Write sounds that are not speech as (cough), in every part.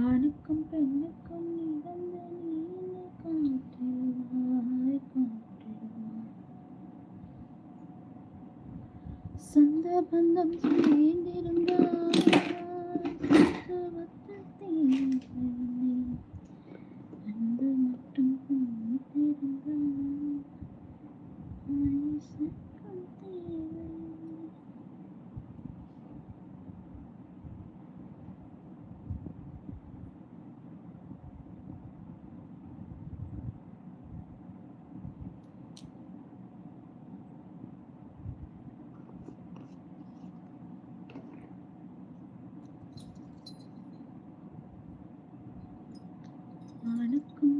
ஆணுக்கும் பெண்ணுக்கும் நிகழ்ந்த நீல காற்றில் காற்றில் சொந்த பந்தம்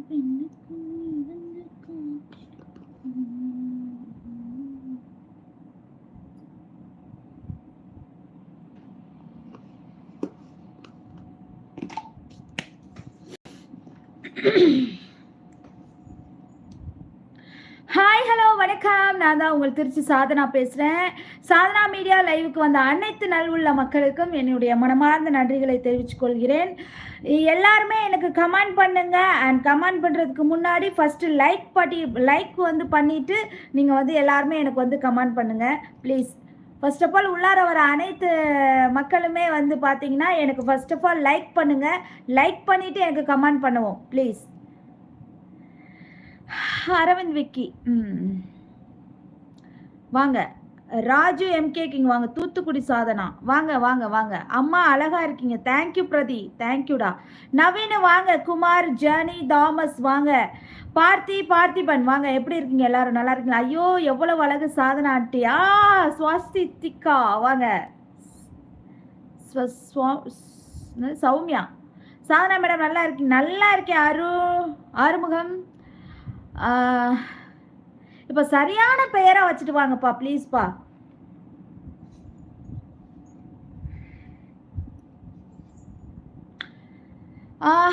ஆணுக்கும் பெண்ணுக்கும் இழந்த காற்று ஹாய் ஹலோ வணக்கம் நான் தான் உங்கள் திருச்சி சாதனா பேசுகிறேன் சாதனா மீடியா லைவுக்கு வந்த அனைத்து நல்வுள்ள மக்களுக்கும் என்னுடைய மனமார்ந்த நன்றிகளை தெரிவித்துக் கொள்கிறேன். எல்லாருமே எனக்கு கமெண்ட் பண்ணுங்க. அண்ட் கமெண்ட் பண்ணுறதுக்கு முன்னாடி ஃபஸ்ட்டு லைக் பட்டி லைக் வந்து பண்ணிவிட்டு நீங்கள் வந்து எல்லாருமே எனக்கு வந்து கமெண்ட் பண்ணுங்கள் ப்ளீஸ் ஃபர்ஸ்ட் ஆஃப் ஆல் உள்ளார வர அனைத்து மக்களுமே வந்து பார்த்தீங்கன்னா எனக்கு ஃபர்ஸ்ட் ஆஃப் ஆல் லைக் பண்ணுங்கள் லைக் பண்ணிவிட்டு எனக்கு கமெண்ட் பண்ணுவோம். ப்ளீஸ் அரவிந்த் விக்கி ம். வாங்க. ராஜு எம்கே கிங் வாங்க. தூத்துக்குடி சாதனா. வாங்க வாங்க வாங்க. அம்மா அழகா இருக்கீங்க. தேங்க்யூ பிரதி. தேங்க்யூடா நவீன வாங்க. குமார் ஜானி தாமஸ் வாங்க. பார்த்தி பார்த்திபன் வாங்க. எப்படி இருக்கீங்க எல்லாரும்? நல்லா இருக்கீங்களா? ஐயோ எவ்வளவு அழகு சாதனா ஆண்டி ஆ சுவாஸ்திகா வாங்க. சௌமியா. சாதனா மேடம் நல்லா இருக்கீங்க. நல்லா இருக்கேன் அரு ஆறுமுகம். இப்போ சரியான பெயரை வச்சுட்டு வாங்கப்பா ப்ளீஸ்ப்பா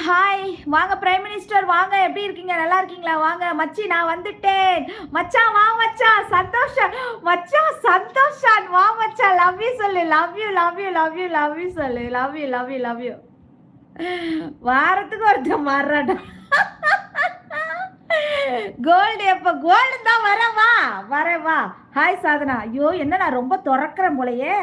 ஹாய் வாங்க பிரைம் மினிஸ்டர் வாங்க. எப்படி இருக்கீங்க? நல்லா இருக்கீங்களா? வாங்க. மச்சி நான் வந்துட்டேன். மச்சான் வா மச்சான் சந்தோஷம் மச்சான் சந்தோஷான் வா மச்சான் லவ் யூ சொல்லு. Love you love you love you love you சொல்லு. Love you love you love you வாரத்துக்கு ஒருத்தன் மாறாடா (laughs) கோல்டு எப்ப? கோல்டு தான் வரவா வா வரேன் வா. ஹாய் சாதனா. ஐயோ என்ன நான் ரொம்ப துறக்கிறேன் போலையே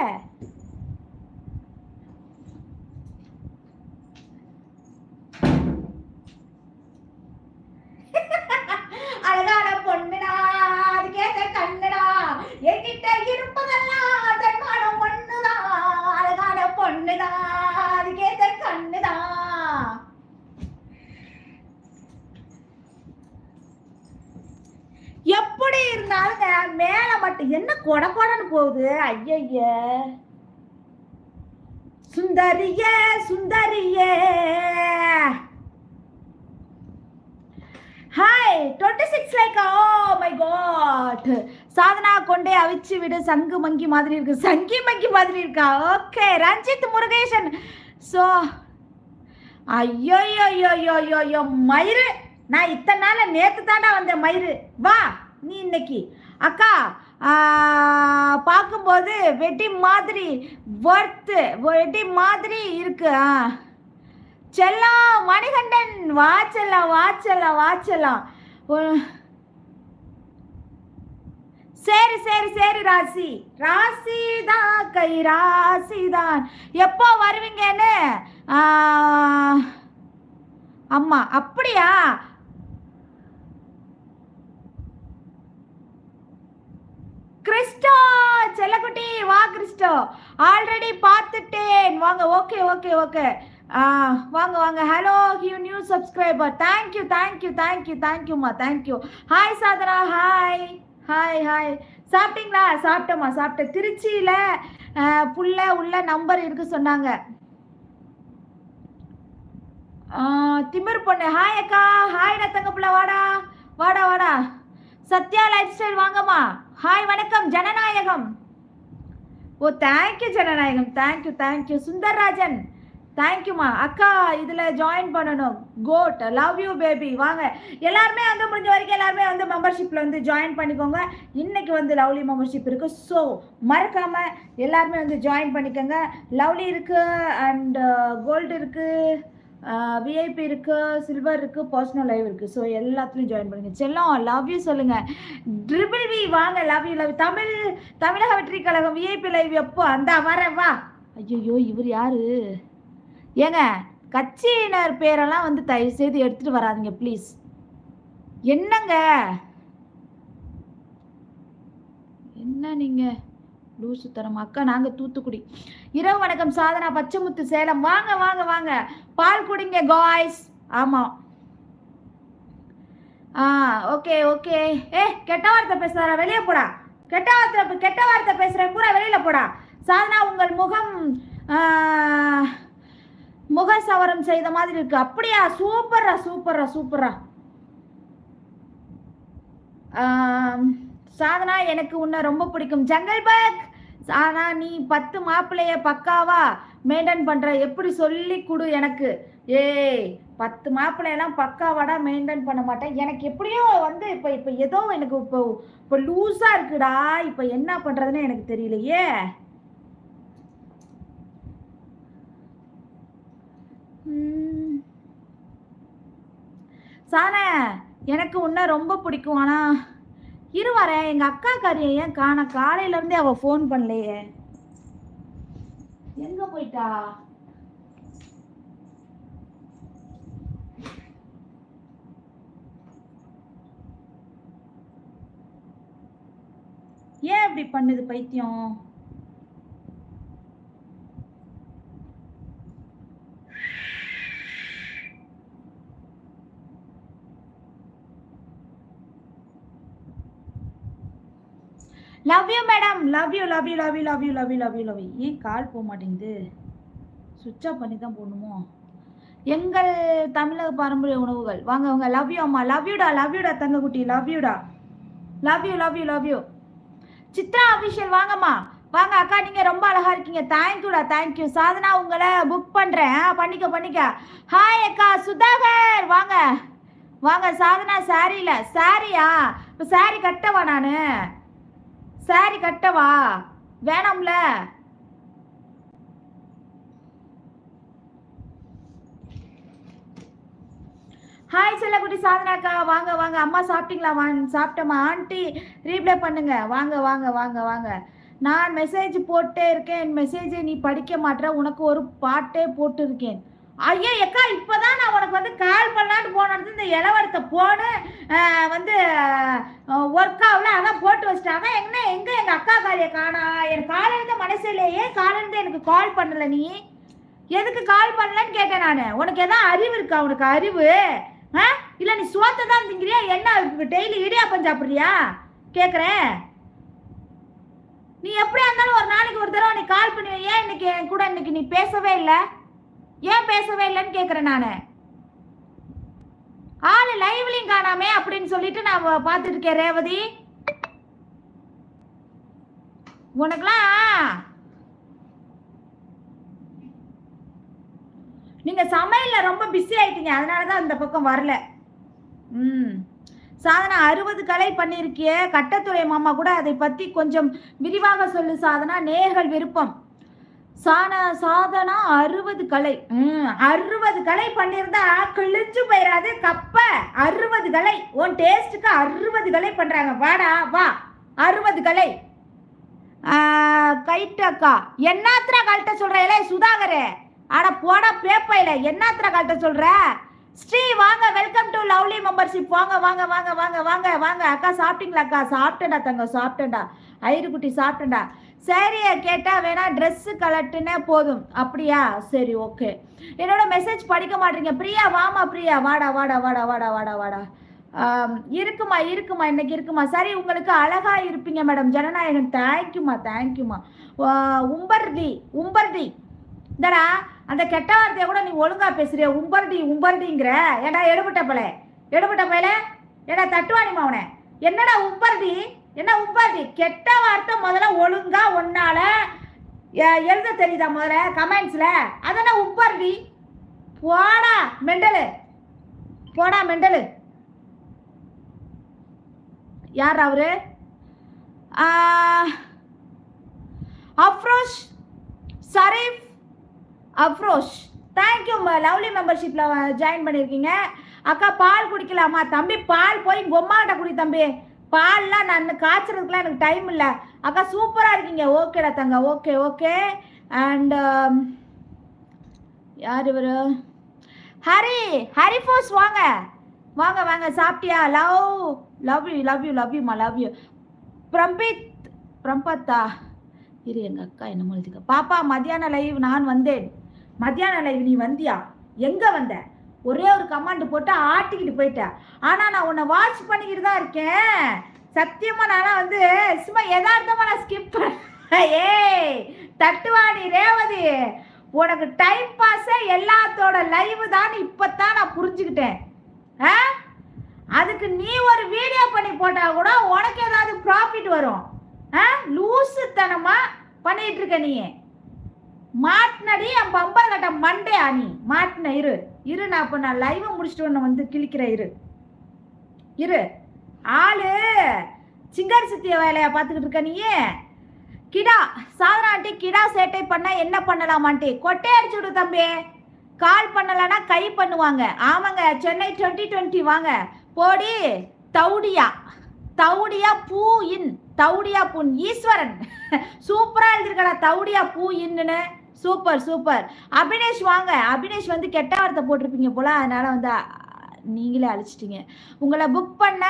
பாருங்க மேல மட்டும் என்ன கொட கொடன்னு போகுது? ஐயய்ய சுந்தரிய சுந்தரிய. Hi twenty six like oh oh my god Sadhana கொண்டே அவிச்சு விடு. சங்கு மங்கி மாதிரி இருக்கு. சங்கி மங்கி மாதிரி இருக்கா? ஓகே ரஞ்சித் முருகேசன். ஸோ ஐயோ ஐயோ ஐயோ ஐயோ ஐயோ மயிறு. நான் இத்தனை நாள நேத்து தாண்டா வந்தேன் மயிறு. வா. நீ இன்னைக்கு. அக்கா பார்க்கும்போது வெட்டி மாதிரி ஒர்த்து வெட்டி மாதிரி இருக்கு. ஆ. செல்லா மணிகண்டன் வாச்சலாம் வாச்சலாம் வாச்சலாம் சரி சரி சரி ராசி. ராசி தான் கை ராசி தான் எப்போ வருவீங்கன்னு? அம்மா அப்படியா? கிறிஸ்டோ செல்லக்குட்டி வா கிறிஸ்டோ. ஆல்ரெடி பார்த்துட்டேன். வாங்க ஓகே ஓகே ஓகே வாங்க வாங்க. Hello you new subscriber thank you thank you thank you தேங்க்யூம்மா thank you hi Sadhana. Hi hi hi சாப்பிட்டீங்களா? சாப்பிட்டோம்மா சாப்பிட்டேன் திருச்சியில் புள்ள உள்ள நம்பர் இருக்கு சொன்னாங்க. திமிர் பொண்ணு. ஹாய் அக்கா. ஹாய் நத்தங்க புள்ள. வாடா. வாடா வாடா. சத்யா லைஃப் ஸ்டைல் வாங்கம்மா. ஹாய் வணக்கம். ஜனநாயகம். ஓ தேங்க்யூ ஜனநாயகம். Thank you thank you Sundarrajan. தேங்க்யூம்மா அக்கா இதில் ஜாயின் பண்ணணும். கோட் லவ் யூ பேபி வாங்க. எல்லாருமே வந்து முடிஞ்ச வரைக்கும் எல்லாருமே வந்து மெம்பர்ஷிப்பில் வந்து ஜாயின் பண்ணிக்கோங்க. இன்னைக்கு வந்து லவ்லி மெம்பர்ஷிப் இருக்குது ஸோ மறக்காமல் எல்லாருமே வந்து ஜாயின் பண்ணிக்கோங்க. லவ்லி இருக்குது அண்ட் கோல்டு uh, இருக்குது விஐபி இருக்கு சில்வர் இருக்கு பர்சனல் லைவ் இருக்கு. ஸோ எல்லாத்துலயும் ஜாயின் பண்ணுங்க. செல்லம் லவ் யூ சொல்லுங்க. ட்ரிபிள் வி வாங்க love you love Tamil Tamilaga Vettri Kazhagam VIP live எப்போ? அந்த வரேன் வா. ஐயோ இவர் யாரு? ஏங்க கட்சியினர் பேரெல்லாம் வந்து தயவு செய்து எடுத்துட்டு வராதீங்க ப்ளீஸ் என்னங்க? என்ன நீங்கள் லூசு தரம் அக்கா நாங்க தூத்துக்குடி. இரவு வணக்கம் சாதனா பச்சைமுத்து சேலம். வாங்க வாங்க வாங்க. பால் குடிங்க காய்ஸ் ஆமா. ஆ ஓகே ஓகே. ஏ கெட்ட வார்த்தை பேசுறாரா? வெளியே போடா. கெட்ட வார்த்தை கெட்ட வார்த்தை பேசுற கூட வெளியில போடா. சாதனா உங்கள் முகம் முக சவரம் செய்த மாதிரி இருக்கு. அப்படியா? சூப்பர்ரா சூப்பர்ரா சூப்பர்ரா. சாதனா எனக்கு உன்னை ரொம்ப பிடிக்கும். ஜங்கல் பக்! ஆனா நீ பத்து மாப்பிள்ளைய பக்காவா மெயின்டைன் பண்ற? எப்படி சொல்லி கொடு எனக்கு. ஏய் பத்து மாப்பிள்ளையெல்லாம் பக்காவாடா மெயின்டைன் பண்ண மாட்டேன். எனக்கு எப்படியோ வந்து இப்போ இப்போ ஏதோ எனக்கு இப்போ இப்போ லூஸாக இருக்குடா. இப்போ என்ன பண்ணுறதுன்னு எனக்கு தெரியலையே. ம். சானே எனக்கு உன்ன ரொம்ப பிடிக்கும். ஆனா இரு வரேன் எங்க அக்கா காரியை ஏன் காண காலையில இருந்தே அவ ஃபோன் பண்ணலையே. எங்க போயிட்டா? ஏன் இப்படி பண்ணுது பைத்தியம்? Love you madam love you love you love you love you love you love you love you ஏன் கால் போக மாட்டேங்குது? சுவிட்ச் ஆஃப் பண்ணி தான் போடணுமோ? எங்கள் தமிழக பாரம்பரிய உணவுகள். வாங்க வாங்க. லவ் யூ அம்மா. லவ் யூடா லவ் யூடா தங்கக்குட்டி? Love யூடா love you love you love you Chitra official வாங்கம்மா. வாங்க அக்கா நீங்கள் ரொம்ப அழகா இருக்கீங்க. தேங்க்யூடா தேங்க்யூ சாதனா உங்களை புக் பண்ணுறேன் பண்ணிக்க பண்ணிக்க. ஹாய் அக்கா. சுதாகர் வாங்க. வாங்க சாதனா சாரியில சாரியா இப்போ சாரி கட்டவா நான்? சாரி கட்டவா? வேணாம்ல. ஹாய் செல்லக்குட்டி சாதனாக்கா வாங்க வாங்க. அம்மா சாப்பிட்டீங்களா? வாங்க சாப்பிட்டோமா ஆண்டி ரீப்ளை பண்ணுங்க. வாங்க வாங்க வாங்க வாங்க. நான் மெசேஜ் போட்டே இருக்கேன். என் மெசேஜை நீ படிக்க மாட்ற உனக்கு ஒரு பாட்டே போட்டிருக்கேன். ஐயா எக்கா இப்போதான் நான் உனக்கு வந்து கால் பண்ணலான்னு போனது இந்த இளவரத்தை போடு வந்து ஒர்க் ஆகல அதான் போட்டு வச்சிட்டாங்க என்ன எங்க எங்க அக்கா காரிய காணா எனக்கு காலையில மனசுலேயே இல்லையே எனக்கு கால் பண்ணல நீ? எதுக்கு கால் பண்ணலன்னு கேட்டேன் நான். உனக்கு எதாவது அறிவு இருக்கா? உனக்கு அறிவு? ஆ? இல்லை நீ சோத்தை தான் திங்கிறியா என்ன டெய்லி இடியாப்பம் சாப்பிட்றியா? கேட்குறேன் நீ எப்படியா இருந்தாலும் ஒரு நாளைக்கு ஒரு தடவை நீ கால் பண்ணுவேன் ஏன் இன்னைக்கு என் கூட இன்னைக்கு நீ பேசவே இல்லை. ஏன் பேசவே இல்லைன்னு கேட்குறேன் நான். ஆளு லைவ்லையும் காணாமே அப்படின்னு சொல்லிட்டு நான் பார்த்துட்டு இருக்கேன் ரேவதி. உனக்குலாம் நீங்க சமையல்ல ரொம்ப பிஸி ஆயிட்டீங்க அதனாலதான் இந்த பக்கம் வரல. ம். சாதனா அறுபது கலை பண்ணியிருக்கிய கட்டத்துறை மாமா கூட அதை பத்தி கொஞ்சம் விரிவாக சொல்லு சாதனா. நேர்கள் விருப்பம். சான சாதனா அறுபது கலை. ம் அறுபது கலை பண்ணியிருந்தா கிழிஞ்சு போயிடாது கப்ப. அறுபது கலை. உன் டேஸ்ட்டுக்கு அறுபது கலை பண்றாங்க. வாடா வா. அறுபது கலை. கைட்டக்கா என்னாத்திரா கழட்ட சொல்ற இலே? சுதாகரே. அட போட பேப்பையில என்னத்திர கழட்ட சொல்ற? ஸ்ரீ வாங்க வெல்கம் டு லவ்லி மெம்பர்ஷிப் வாங்க வாங்க வாங்க வாங்க வாங்க வாங்க. அக்கா சாப்பிட்டீங்களா அக்கா சாப்பிட்டேன்டா தங்க சாப்பிட்டேன்டா. ஐருக்குட்டி சாப்பிட்டேன்டா. சரியா கேட்டால் வேணா ட்ரெஸ்ஸு கலட்டுனே போதும். அப்படியா? சரி ஓகே என்னோட மெசேஜ் படிக்க மாட்டீங்க. பிரியா வாமா பிரியா. வாடா வாடா வாடா வாடா வாடா வாடா. இருக்குமா இருக்குமா இன்னைக்கு இருக்குமா? சரி உங்களுக்கு அழகா இருப்பீங்க மேடம் ஜனநாயகன் தேங்க்யூமா தேங்க்யூமா உம்பர்தி உம்பர்தி இந்தடா அந்த கெட்ட வார்த்தையை கூட நீ ஒழுங்கா பேசுறிய? உம்பர்டி உம்பர்டிங்கிற. ஏடா எடுபட்ட பல எடுபட்ட பையல? ஏடா தட்டுவாணி மாவனே என்னடா உம்பர்டி? என்ன உம்பர்டி கெட்ட வார்த்தை முதல்ல ஒழுங்கா ஒன்னால எ- எழுத தெரியுதா முதல்ல? கமெண்ட்ஸ்ல அதெல்லாம் உம்பர்டி போடா மெண்டலு. போடா மெண்டலு. யார் அவரு? Afrosh Afrosh Sharif Afrosh. Thank you lovely மெம்பர்ஷிப்பில் join பண்ணியிருக்கீங்க அக்கா பால் குடிக்கலாமா? தம்பி பால் போய் பொம்மாட்ட குடி தம்பி. பால்லாம் நான் காய்ச்சறதுக்குலாம் எனக்கு டைம் இல்லை. அக்கா சூப்பராக இருக்கீங்க. ஓகேடா தங்க. ஓகே ஓகே அண்டு யார் இவர்? ஹரி ஹரி ஃபோர்ஸ் வாங்க. வாங்க வாங்க. சாப்பிட்டியா? Love love you love you love Yuma love you பிரம்பித் பிரம்பத்தா. இரு எங்கள் அக்கா என்ன எழுதிக்க. பாப்பா மத்தியான லைவ் நான் வந்தேன். மத்தியான லைவ் நீ வந்தியா? எங்கே வந்த? ஒரே ஒரு கமாண்ட் போட்டு ஆட்டிக்கிட்டு போயிட்டேன். ஆனால் நான் உன்னை வாட்ச் பண்ணிக்கிட்டு தான் இருக்கேன். சத்தியமாக நானா வந்து சும்மா எதார்த்தமாக நான் ஸ்கிப் ஏய் தட்டுவாணி ரேவதி உனக்கு டைம் பாஸே எல்லாத்தோட லைவ் தான் இப்போத்தான் நான் புரிஞ்சுக்கிட்டேன். ஆ? அதுக்கு நீ ஒரு வீடியோ பண்ணி போட்டால் கூட உனக்கு ஏதாவது ப்ராஃபிட் வரும். ஆ? லூசுத்தனமாக பண்ணிகிட்டு இருக்க நீ. மாட்டினடி என் பம்பர் கட்ட மண்டே அணி. மாட்டின இரு. இரு நான் இப்போ நான் லைவை முடிச்சுட்டு ஒன்று வந்து கிழிக்கிறேன் இரு. இரு. ஆளு சிங்கர் சித்திய வேலையை பார்த்துக்கிட்டு இருக்க நீயே? கிடா சாதனா ஆண்டி கிடா சேட்டை பண்ணால் என்ன பண்ணலாமாண்டி? கொட்டை அடிச்சு விடு தம்பி. கால் பண்ணலன்னா கை பண்ணுவாங்க. ஆமாங்க சென்னை டுவெண்ட்டி டுவெண்ட்டி வாங்க. போடி தௌடியா தௌடியா பூ இன் தௌடியா புன். ஈஸ்வரன். (laughs) சூப்பராக எழுதிருக்கடா தௌடியா பூ இன்னு சூப்பர் சூப்பர். அபினேஷ் வாங்க. அபினேஷ் வந்து கெட்ட வார்த்தை போட்டிருப்பீங்க போல அதனால வந்து நீங்களே அழிச்சிட்டீங்க. உங்களை புக் பண்ண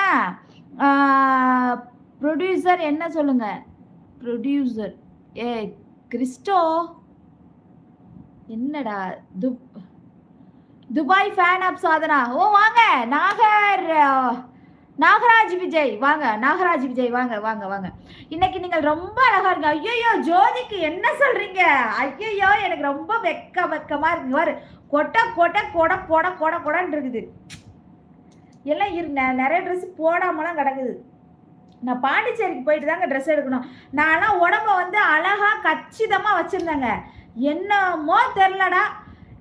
ப்ரொடியூசர் என்ன சொல்லுங்க? ப்ரொடியூசர் ஏ கிறிஸ்டோ? என்னடா துப் Dubai fan of Sadhana? Oh வாங்க. நாகர் நாகராஜ் விஜய் வாங்க நாகராஜ் விஜய் வாங்க வாங்க வாங்க. இன்னைக்கு நீங்கள் ரொம்ப அழகா இருக்கு ஐயோ ஜோதிக்கு என்ன சொல்றீங்க? ஐயோ எனக்கு ரொம்ப வெக்க வெக்கமா இருக்கு. வரு கொட்டை கொட்டை கொடை கொடை கொடை கொடைன்னு இருக்குது. எல்லாம் இரு நிறைய ட்ரெஸ் போடாமலாம் கிடக்குது. நான் பாண்டிச்சேரிக்கு போயிட்டு தாங்க ட்ரெஸ் எடுக்கணும். நான்லாம் உடம்ப வந்து அழகா கச்சிதமாக வச்சுருந்தேங்க. என்னமோ தெரிலடா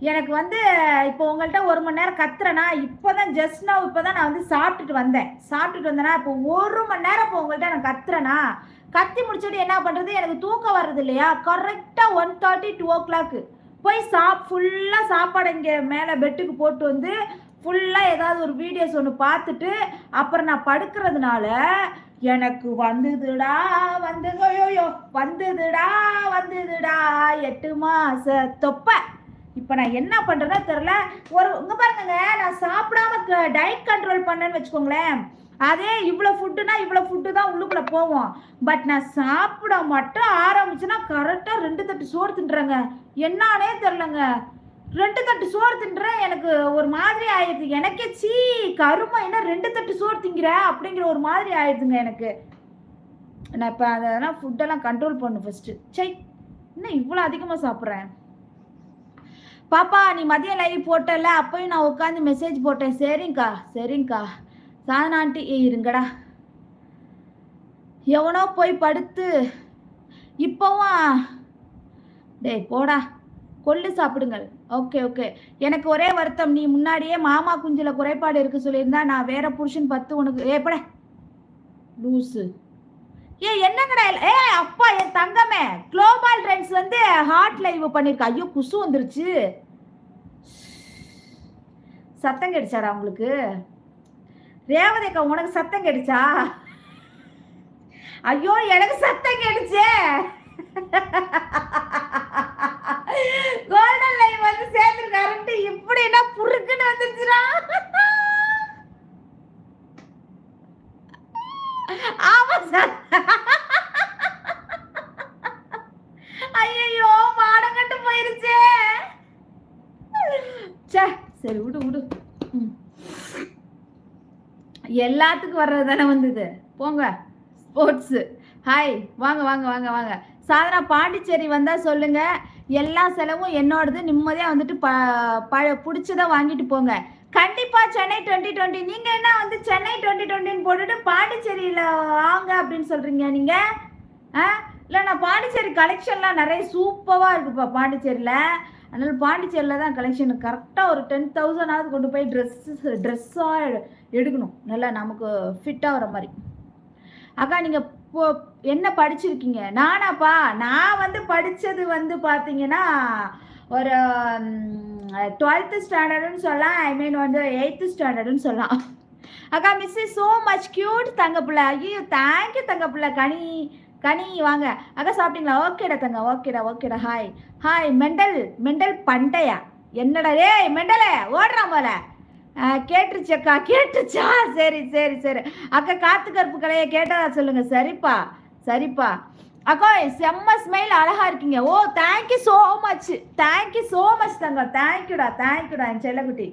எனக்கு வந்து இப்போ உங்கள்கிட்ட ஒரு மணி நேரம் கத்துறேனா இப்போ தான் ஜஸ்ட் நான் இப்போ தான் நான் வந்து சாப்பிட்டுட்டு வந்தேன். சாப்பிட்டுட்டு வந்தேன்னா இப்போ ஒரு மணி நேரம் இப்போ உங்கள்கிட்ட நான் கத்துறேனா கத்தி முடிச்சுட்டு என்ன பண்ணுறது எனக்கு தூக்கம் வர்றது இல்லையா? கரெக்டாக one thirty two o'clock போய் சாப் ஃபுல்லாக சாப்பாடு இங்கே மேலே பெட்டுக்கு போட்டு வந்து ஃபுல்லாக ஏதாவது ஒரு வீடியோஸ் ஒன்று பார்த்துட்டு அப்புறம் நான் படுக்கிறதுனால எனக்கு வந்ததுடா வந்துங்கயோயோ வந்ததுடா வந்ததுடா எட்டு மாச தொப்பை. இப்போ நான் என்ன பண்ணுறேன்னா தெரில ஒரு இங்கே பாருங்க நான் சாப்பிடாம டயட் கண்ட்ரோல் பண்ணேன்னு வச்சுக்கோங்களேன். அதே இவ்வளோ ஃபுட்டுனா இவ்வளோ ஃபுட்டு தான் உள்ளுக்குள்ளே போவோம். பட் நான் சாப்பிட மட்டும் ஆரம்பிச்சுன்னா கரெக்டாக ரெண்டு தட்டு சோறு தின்றேங்க. என்னானே தெரிலங்க ரெண்டு தட்டு சோறு தின்றேன் எனக்கு ஒரு மாதிரி ஆயிடுது. எனக்கே சீ கருமை என்ன ரெண்டு தட்டு சோறு திங்கிற? அப்படிங்கிற ஒரு மாதிரி ஆயிடுதுங்க எனக்கு. நான் இப்போ அதெல்லாம் ஃபுட்டெல்லாம் கண்ட்ரோல் பண்ணு ஃபஸ்ட்டு சை இன்னும் இவ்வளோ அதிகமாக சாப்பிட்றேன். பாப்பா நீ மதியம் லைவ் போட்டல அப்பயும் நான் உட்காந்து மெசேஜ் போட்டேன். சரிங்க்கா சரிங்க்கா சாதனா ஆண்டி இருங்கடா. எவனோ போய் படுத்து இப்போவும் டேய் போடா. கொள்ளு சாப்பிடுங்கள். Okay okay. எனக்கு ஒரே வருத்தம். நீ முன்னாடியே மாமா குஞ்சில குறைபாடு இருக்கு சொல்லியிருந்தா நான் வேற புருஷன் பத்து உனக்கு ஏ லூஸு ஏ என்னங்கடா ஏ அப்பா என் தங்கமே. குளோபல் ட்ரெண்ட்ஸ் வந்து ஹார்ட் லைவ் பண்ணியிருக்கா ஐயோ குசு வந்துருச்சு. சத்தம் கிடைச்சாடா உங்களுக்கு? ரேவதிக்கா உனக்கு சத்தம் கிடைச்சா? ஐயோ எனக்கு சத்தம் கிடைச்சே. கோல்டன் லைன் வந்து சேர்ந்துருக்காருன்ட்டு இப்படின்னா புருக்குன்னு வந்துருச்சுடா. ஆமா சார். ஐயோ மாடங்கட்டு போயிருச்சே. ச்சே சரி விடு விடு. எல்லாத்துக்கும் வர்றது தானே வந்தது. போங்க ஸ்போர்ட்ஸு. ஹாய் வாங்க வாங்க வாங்க வாங்க. சாதனா பாண்டிச்சேரி வந்தால் சொல்லுங்க. எல்லா செலவும் என்னோடது. நிம்மதியாக வந்துட்டு ப ப பிடிச்சதை வாங்கிட்டு போங்க. கண்டிப்பாக சென்னை டுவெண்ட்டி டுவெண்ட்டி. நீங்கள் என்ன வந்து சென்னை டுவெண்ட்டி டுவெண்ட்டின்னு போட்டுட்டு பாண்டிச்சேரியில் வாங்க அப்படின்னு சொல்கிறீங்க நீங்கள் ஆ? இல்லை நான் பாண்டிச்சேரி கலெக்ஷன்லாம் நிறைய சூப்பராக இருக்குப்பா பாண்டிச்சேரியில். அதனால பாண்டிச்சேரியில் தான் கலெக்ஷன் கரெக்டாக ஒரு டென் தௌசண்டாவது கொண்டு போய் ட்ரெஸ்ஸஸ் ட்ரெஸ்ஸாக எடுக்கணும். நல்லா நமக்கு ஃபிட்டாக வர மாதிரி. அக்கா நீங்கள் இப்போ என்ன படிச்சிருக்கீங்க? நானாப்பா நான் வந்து படித்தது வந்து பார்த்தீங்கன்னா ஒரு டுவெல்த்து ஸ்டாண்டர்டுன்னு சொல்லலாம். ஐ மீன் வந்து எயித்து ஸ்டாண்டர்டுன்னு சொல்லலாம். அக்கா miss is so much cute தங்க பிள்ளை. ஐயோ தேங்க்யூ தங்க பிள்ளை. கனி கனி வாங்க. அக்கா சாப்பிட்டீங்களா? ஓகேடா தங்க ஓகேடா ஓகேடா ஹாய் ஹாய் மெண்டல் மெண்டல் பண்டையா? என்னடா டேய் மெண்டலே ஓடுறான் போல கேட்டுருச்சு அக்கா கேட்டுச்சா சரி சரி சரி. அக்கா காத்து கருப்பு கலையை கேட்டதா சொல்லுங்க. சரிப்பா சரிப்பா. அக்கா செம்ம ஸ்மைல் அழகா இருக்கீங்க. ஓ thank you so much thank you so much தங்க தேங்க்யூடா தேங்க்யூடா என் செல்லக்குட்டி.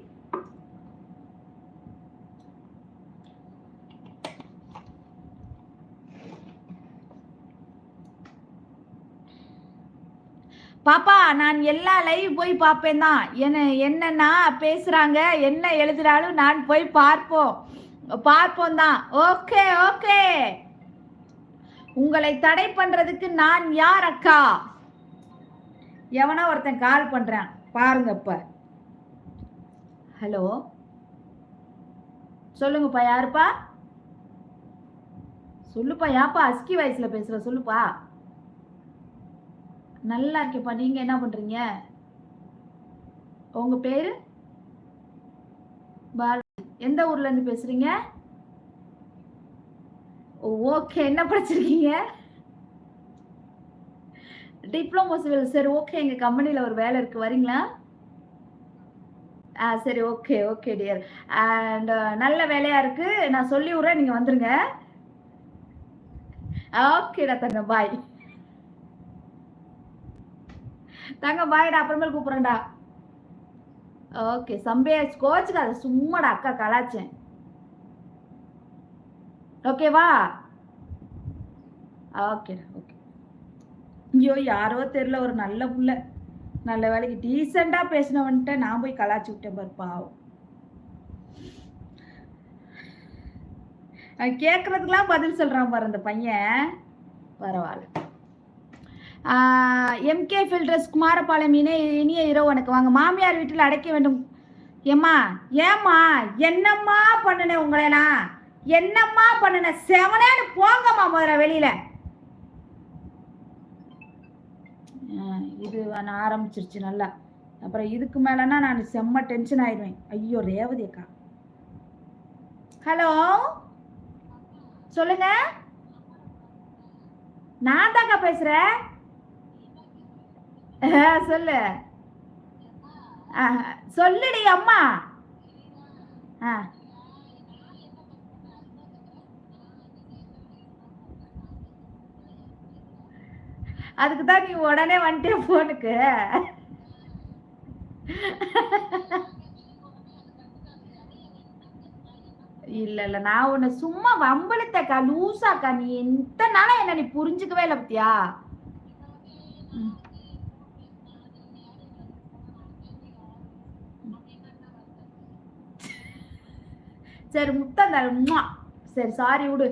பாப்பா நான் எல்லா லைவ் போய் பார்ப்பேன் தான். என்ன என்னன்னா பேசுறாங்க என்ன எழுதுறாலும் நான் போய் பார்ப்போம். பார்ப்போம் தான். ஓகே ஓகே உங்களை தடை பண்றதுக்கு நான் யார் அக்கா? எவனா ஒருத்தன் கால் பண்றான். பாருங்க இப்ப. ஹலோ சொல்லுங்கப்பா யாருப்பா? சொல்லுப்பா யாப்பா அஸ்கி வயசுல பேசுற சொல்லுப்பா. நல்லா இருக்கேப்பா நீங்க என்ன பண்றீங்க? உங்க பேரு? பால். எந்த ஊர்ல இருந்து பேசுறீங்க? ஓகே என்ன படிச்சிருக்கீங்க? டிப்ளமோ சிவில் சரி ஓகே எங்க கம்பெனில ஒரு வேலை இருக்கு வரீங்களா? ஆ சரி ஓகே ஓகே டியர் அண்ட் நல்ல வேலையா இருக்கு. நான் சொல்லி விட்றேன் நீங்க வந்துருங்க. ஓகேடா தங்க பாய் தங்க பாய்டா அப்புறமேல் கூப்பிட்றேன்டா. ஓகே சம்பே கோச்சுக்காத சும்மாடா அக்கா கலாச்சேன் ஓகேவா ஓகேடா ஓகே ஐயோ யாரோ தெரியல ஒரு நல்ல புள்ள. நல்ல வேலைக்கு டீசெண்டாக பேசினவன்ட்ட நான் போய் கலாச்சி விட்டேன் பாரு பாவம். கேட்குறதுக்கெலாம் பதில் சொல்கிறான் பாரு அந்த பையன். பரவாயில்ல. எம்கே ஃபில்டர்ஸ் குமாரபாளையம் இணைய இனிய இரவு உனக்கு வாங்க மாமியார் வீட்டில் அடைக்க வேண்டும். ஏம்மா ஏம்மா என்னம்மா பண்ணனே உங்களையெல்லாம்? என்னம்மா பண்ணுன? செவனேன்னு போங்கம்மா முதல்ல வெளியில. ஆ, இது நான் ஆரம்பிச்சிருச்சு நல்லா. அப்புறம் இதுக்கு மேலன்னா நான் செம்ம டென்ஷன் ஆயிடுவேன். ஐயோ ரேவதி அக்கா. ஹலோ? சொல்லுங்க. நான் தாக்கா பேசுறேன். ஆ, சொல்லு. சொல்லுடி அம்மா. ஆ. அதுக்கு தான் நீ உடனே வந்துட்டே போனுக்கு. இல்ல இல்ல நான் உன்னை சும்மா வம்பளத்தக்கா லூசாக்கா. நீ எந்த நாளா என்ன நீ புரிஞ்சுக்கவே இல்லை பத்தியா? சரி முத்தந்தாள். சரி சாரி விடு.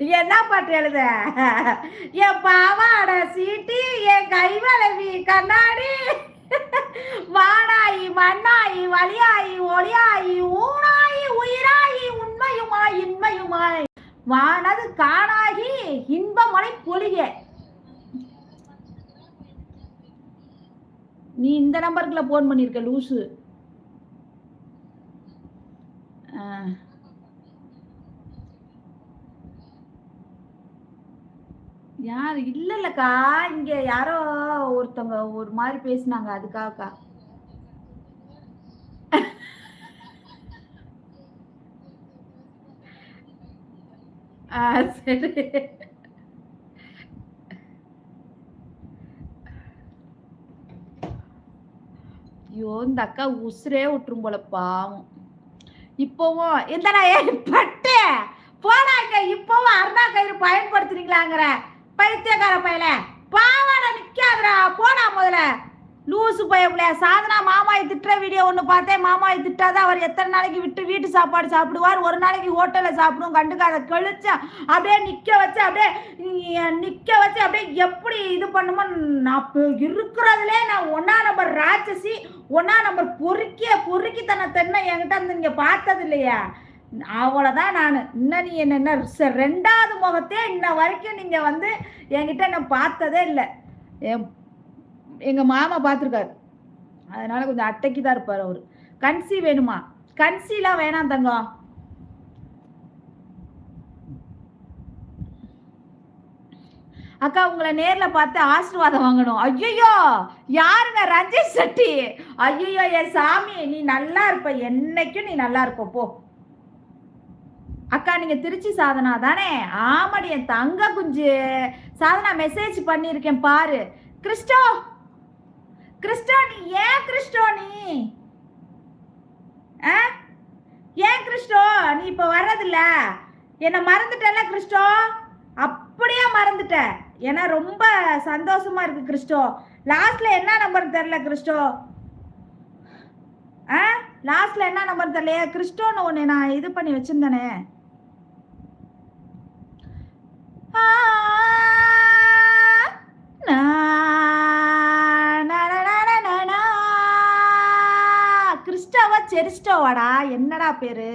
என்ன பாட்டு எழுத? என் பாவாட சீட்டி என் கைவளவி கண்ணாடி. வானாயி மண்ணாயி வழியாயி ஒளியாயி ஊனாயி உயிராயி உண்மையுமாய் இன்மையுமாய். வானது காணாகி இன்பமலை பொழிக நீ இந்த நம்பருக்குள்ள போன் பண்ணிருக்க லூசு. ஆ. யார்? இல்ல இல்லக்கா இங்க யாரோ ஒருத்தவங்க ஒரு மாதிரி பேசுனாங்க அதுக்காகக்கா. ஆ சரி. ஐயோ இந்த அக்கா உசுரே விட்டுரும் போல பாவம். இப்போவும் எந்தடா ஏ பட்டு. போடாங்க இப்போவும் அருணா கயிறு பயன்படுத்துறீங்களாங்கிற. பைத்தியக்கார பையல. பாவாட நிக்காதடா போடா முதல்ல. லூசு பயப்புல சாதனா மாமாயை திட்டுற வீடியோ ஒன்று பார்த்தேன். மாமாயை திட்டாத அவர் எத்தனை நாளைக்கு விட்டு வீட்டு சாப்பாடு சாப்பிடுவார்? ஒரு நாளைக்கு ஹோட்டலில் சாப்பிடும் கண்டுக்காத. கழிச்சா அப்படியே நிற்க வச்சு அப்படியே நிற்க வச்சு அப்படியே எப்படி இது பண்ணுமோ நான் இருக்கிறதுலே நான் ஒன்றா நம்பர் ராட்சசி ஒன்றா நம்பர் பொறுக்கிய பொறுக்கி தன்னை தென்னை என்கிட்ட வந்து நீங்கள் பார்த்தது இல்லையா? அவ்வளோதான் நான். இன்னும் நீ என்ன சார் ரெண்டாவது முகத்தே இன்ன வரைக்கும் நீங்கள் வந்து என்கிட்ட நான் பார்த்ததே இல்லை. என் எங்கள் மாமா பார்த்துருக்காரு. அதனால கொஞ்சம் அட்டைக்கு தான் இருப்பார் அவர். கன்சி வேணுமா? கன்சிலாம் வேணாம் தங்கம். அக்கா உங்களை நேர்ல பார்த்து ஆசீர்வாதம் வாங்கணும். ஐயோ யாருங்க? ரஞ்சித் செட்டி. ஐயோ என் சாமி நீ நல்லா இருப்ப. என்னைக்கும் நீ நல்லா இருப்ப. போ. அக்கா நீங்க திருச்சி சாதனா தானே? ஆமாடி என் தங்க குஞ்சு. சாதனா மெசேஜ் பண்ணியிருக்கேன் பாரு. கிறிஸ்டோ கிறிஸ்டோ நீ ஏன் கிறிஸ்டோ நீ? ஆ? ஏன் கிறிஸ்டோ? நீ இப்ப வர்றதில்ல. என்னை மறந்துட்டல கிறிஸ்டோ? அப்படியே மறந்துட்ட. ஏன்னா ரொம்ப சந்தோஷமா இருக்கு கிறிஸ்டோ. லாஸ்ட்ல என்ன நம்பர் தெரில கிறிஸ்டோ? ஆ? லாஸ்ட்ல என்ன நம்பர் தெரியலையே கிறிஸ்டோன்னு ஒன்று நான் இது பண்ணி வச்சிருந்தேனே. செரிஸ்டோவாடா என்னடா பேரு?